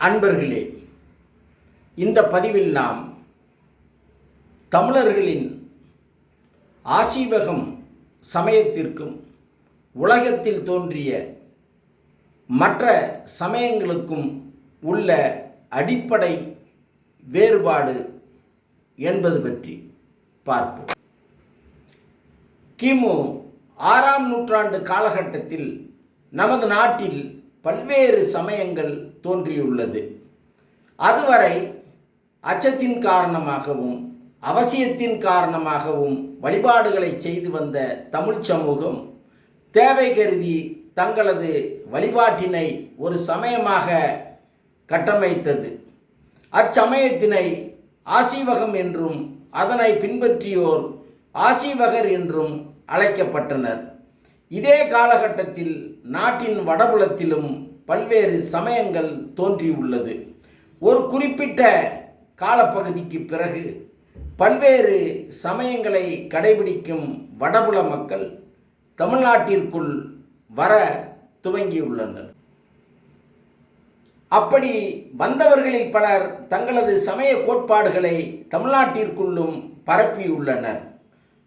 அன்பர்களே இந்த பதிவில் நாம் தமிழர்களின் ஆசீவகம் சமயத்திற்கும் உலகத்தில் தோன்றிய மற்ற சமயங்களுக்கும் உள்ள அடிப்படை வேறுபாடு என்பது பற்றி பார்ப்போம். கிமு ஆறாம் நூற்றாண்டு காலகட்டத்தில் நமது நாட்டில் பல்வேறு சமயங்கள் தோன்றியுள்ளது. அதுவரை அச்சத்தின் காரணமாகவும் அவசியத்தின் காரணமாகவும் வழிபாடுகளை செய்து வந்த தமிழ் சமூகம் தேவை கருதி தங்களது வழிபாட்டினை ஒரு சமயமாக கட்டமைத்தது. அச்சமயத்தினை ஆசீவகம் என்றும் அதனை பின்பற்றியோர் ஆசீவகர் என்றும் அழைக்கப்பட்டனர். இதே காலகட்டத்தில் நாட்டின் வடபுலத்திலும் பல்வேறு சமயங்கள் தோன்றியுள்ளது. ஒரு குறிப்பிட்ட காலப்பகுதிக்கு பிறகு பல்வேறு சமயங்களை கடைபிடிக்கும் வடபுல மக்கள் தமிழ்நாட்டிற்குள் வர துவங்கியுள்ளனர். அப்படி வந்தவர்களில் பலர் தங்களது சமய கோட்பாடுகளை தமிழ்நாட்டிற்குள்ளும் பரப்பியுள்ளனர்.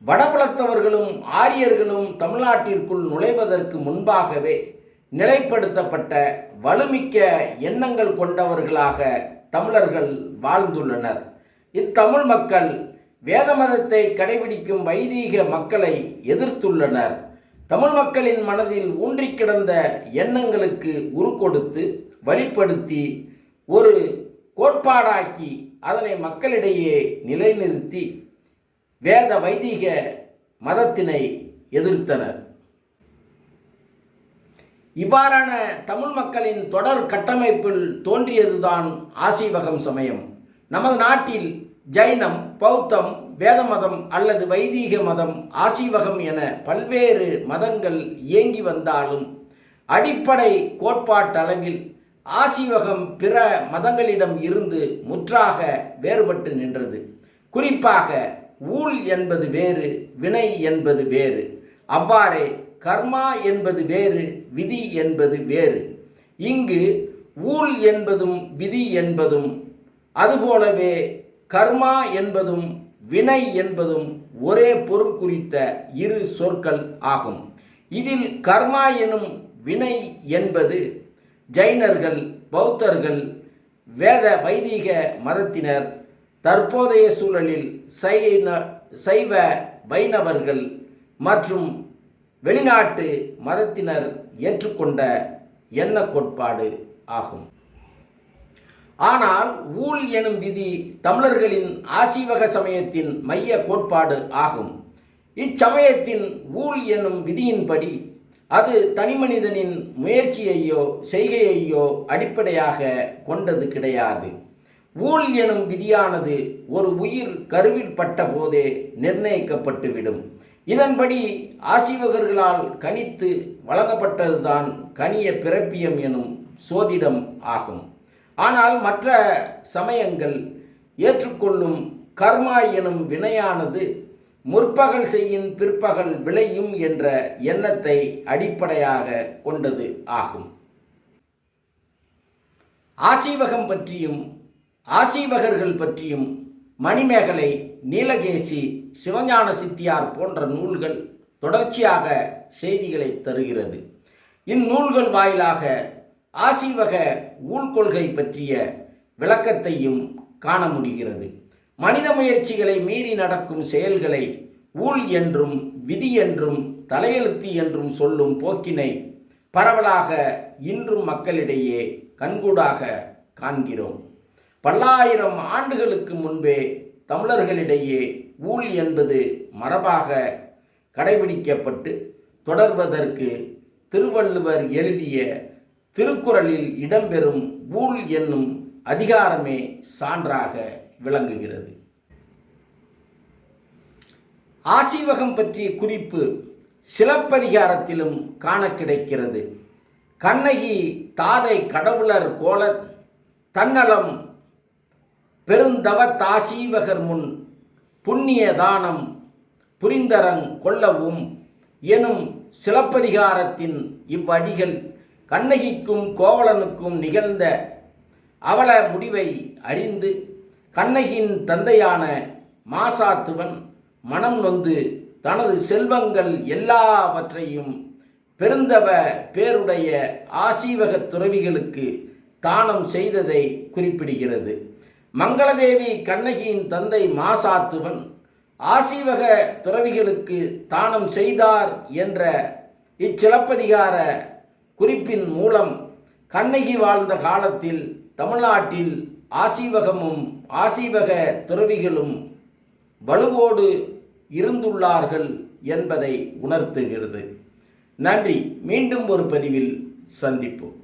வடபுலத்தவர்களும் ஆரியர்களும் தமிழ்நாட்டிற்குள் நுழைவதற்கு முன்பாகவே நிலைப்படுத்தப்பட்ட வலுமிக்க எண்ணங்கள் கொண்டவர்களாக தமிழர்கள் வாழ்ந்துள்ளனர். இத்தமிழ் மக்கள் வேத மதத்தை கடைபிடிக்கும் வைதீக மக்களை எதிர்த்துள்ளனர். தமிழ் மக்களின் மனதில் ஊன்றி கிடந்த எண்ணங்களுக்கு உருக்கொடுத்து வழிப்படுத்தி ஒரு கோட்பாடாக்கி அதனை மக்களிடையே நிலைநிறுத்தி வேத வைதிக மதத்தினை எதிர்த்தனர். இவ்வாறான தமிழ் மக்களின் தொடர் கட்டமைப்பில் தோன்றியதுதான் ஆசீவகம் சமயம். நமது நாட்டில் ஜைனம் பௌத்தம் வேத மதம் அல்லது வைதீக மதம் ஆசீவகம் என பல்வேறு மதங்கள் இயங்கி வந்தாலும் அடிப்படை கோட்பாட்டளவில் ஆசீவகம் பிற மதங்களிடம் இருந்து முற்றாக வேறுபட்டு நின்றது. குறிப்பாக ஊழ் என்பது வேறு வினை என்பது வேறு. அவ்வாறே கர்மா என்பது வேறு விதி என்பது வேறு. இங்கு ஊழ் என்பதும் விதி என்பதும் அதுபோலவே கர்மா என்பதும் வினை என்பதும் ஒரே பொருள் குறித்த இரு சொற்கள் ஆகும். இதில் கர்மா எனும் வினை என்பது ஜைனர்கள் பௌத்தர்கள் வேத வைதீக மதத்தினர் தற்போதைய சூழலில் சைன சைவ வைணவர்கள் மற்றும் வெளிநாட்டு மதத்தினர் ஏற்றுக்கொண்ட எண்ண கோட்பாடு ஆகும். ஆனால் ஊழ் எனும் விதி தமிழர்களின் ஆசீவக சமயத்தின் மைய கோட்பாடு ஆகும். இச்சமயத்தின் ஊழ் எனும் விதியின்படி அது தனிமனிதனின் முயற்சியையோ செய்கையையோ அடிப்படையாக கொண்டது கிடையாது. ஊழ் எனும் விதியானது ஒரு உயிர் கருவில் பட்ட போதே நிர்ணயிக்கப்பட்டுவிடும். இதன்படி ஆசீவகர்களால் கணித்து வழங்கப்பட்டதுதான் கனிய பிறப்பியம் எனும் சோதிடம் ஆகும். ஆனால் மற்ற சமயங்கள் ஏற்றுக்கொள்ளும் கர்மா எனும் வினையானது முற்பகல் செய்யின் பிற்பகல் விளையும் என்ற எண்ணத்தை அடிப்படையாக கொண்டது ஆகும். ஆசீவகம் பற்றியும் ஆசீவகர்கள் பற்றியும் மணிமேகலை நீலகேசி சிவஞான சித்தியார் போன்ற நூல்கள் தொடர்ச்சியாக செய்திகளை தருகிறது. இந்நூல்கள் வாயிலாக ஆசீவக ஊழ்கொள்கை பற்றிய விளக்கத்தையும் காண முடிகிறது. மனித முயற்சிகளை மீறி நடக்கும் செயல்களை ஊழ் என்றும் விதி என்றும் தலையெழுத்து என்றும் சொல்லும் போக்கினை பரவலாக இன்றும் மக்களிடையே கண்கூடாக காண்கிறோம். பல்லாயிரம் ஆண்டுகளுக்கு முன்பே தமிழர்களிடையே ஊழ் என்பது மரபாக கடைபிடிக்கப்பட்டு தொடர்வதற்கு திருவள்ளுவர் எழுதிய திருக்குறளில் இடம்பெறும் ஊழ் என்னும் அதிகாரமே சான்றாக விளங்குகிறது. ஆசீவகம் பற்றிய குறிப்பு சிலப்பதிகாரத்திலும் காண கிடைக்கிறது. கண்ணகி தாதை கடவுளர் கோல தன்னலம் பெருந்தவத்தாசீவகர் முன் புண்ணிய தானம் புரிந்தரங் கொள்ளவும் எனும் சிலப்பதிகாரத்தின் இவ்வடிகள் கண்ணகிக்கும் கோவலனுக்கும் நிகழ்ந்த அவல முடிவை அறிந்து கண்ணகியின் தந்தையான மாசாத்துவன் மனம் நொந்து தனது செல்வங்கள் எல்லாவற்றையும் பெருந்தவ பேருடைய ஆசீவக துறவிகளுக்கு தானம் செய்ததை குறிப்பிடுகிறது. மங்களதேவி கண்ணகியின் தந்தை மாசாத்துவன் ஆசீவக துறவிகளுக்கு தானம் செய்தார் என்ற இச்சிலப்பதிகார குறிப்பின் மூலம் கண்ணகி வாழ்ந்த காலத்தில் தமிழ்நாட்டில் ஆசீவகமும் ஆசீவக துறவிகளும் வலுவோடு இருந்துள்ளார்கள் என்பதை உணர்த்துகிறது. நன்றி. மீண்டும் ஒரு பதிவில் சந்திப்போம்.